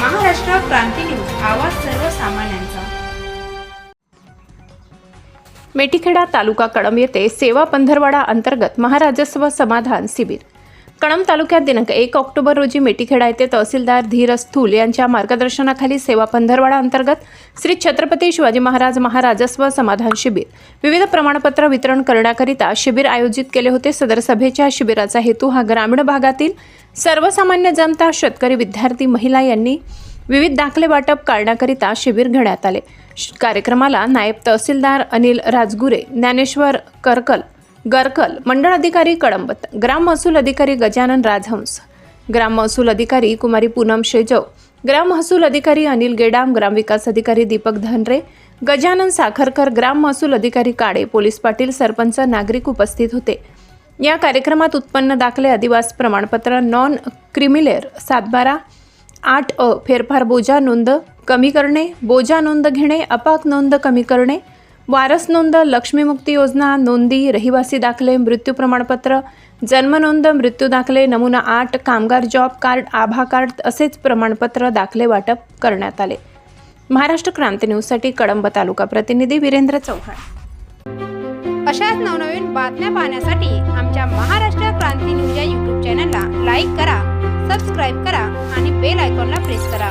क्रांती news आवाज सर्वसामान्यांचा. मेटीखेडा तालुका कळंब येथे सेवा पंधरवाडा अंतर्गत महाराजस्व समाधान शिबिर. कळंब तालुक्यात दिनांक एक ऑक्टोबर रोजी मेटीखेडा येथे तहसीलदार धीरज थूल यांच्या मार्गदर्शनाखाली सेवा पंधरवाडा अंतर्गत श्री छत्रपती शिवाजी महाराज महाराजस्व समाधान शिबिर. विविध प्रमाणपत्र वितरण करण्याकरिता शिबिर आयोजित केले होते. सदर सभेच्या शिबिराचा हेतू हा ग्रामीण भागातील सर्वसामान्य जनता शेतकरी विद्यार्थी महिला यांनी विविध दाखले वाटप करण्याकरिता शिबिर घेण्यात आले. श- कार्यक्रमाला नायब तहसीलदार अनिल राजगुरे ज्ञानेश्वर करकल गरकल मंडळ अधिकारी कळंबत ग्राम महसूल अधिकारी गजानन राजहंस ग्राम महसूल अधिकारी कुमारी पूनम शेजव ग्राम महसूल अधिकारी अनिल गेडाम ग्रामविकास अधिकारी दीपक धनरे गजानन साखरकर ग्राम महसूल अधिकारी काळे पोलीस पाटील सरपंच नागरिक उपस्थित होते. या कार्यक्रमात उत्पन्न दाखले अधिवास प्रमाणपत्र नॉन क्रिमिलेअर सातबारा आठ अ फेरफार बोजा नोंद कमी करणे बोजा नोंद घेणे अपाक नोंद कमी करणे वारस नोंद लक्ष्मीमुक्ती योजना नोंदी रहिवासी दाखले मृत्यू प्रमाणपत्र जन्मनोंद मृत्यू दाखले नमुना आठ कामगार जॉब कार्ड आभा कार्ड असेच प्रमाणपत्र दाखले वाटप करण्यात आले. महाराष्ट्र क्रांती न्यूजसाठी कळंब तालुका प्रतिनिधी वीरेंद्र चव्हाण. अशाच नवनवीन बातम्या पाहण्यासाठी आमच्या महाराष्ट्र क्रांती न्यूज या यूट्यूब चॅनलला लाईक करा सबस्क्राईब करा आणि बेल आयकॉनला प्रेस करा.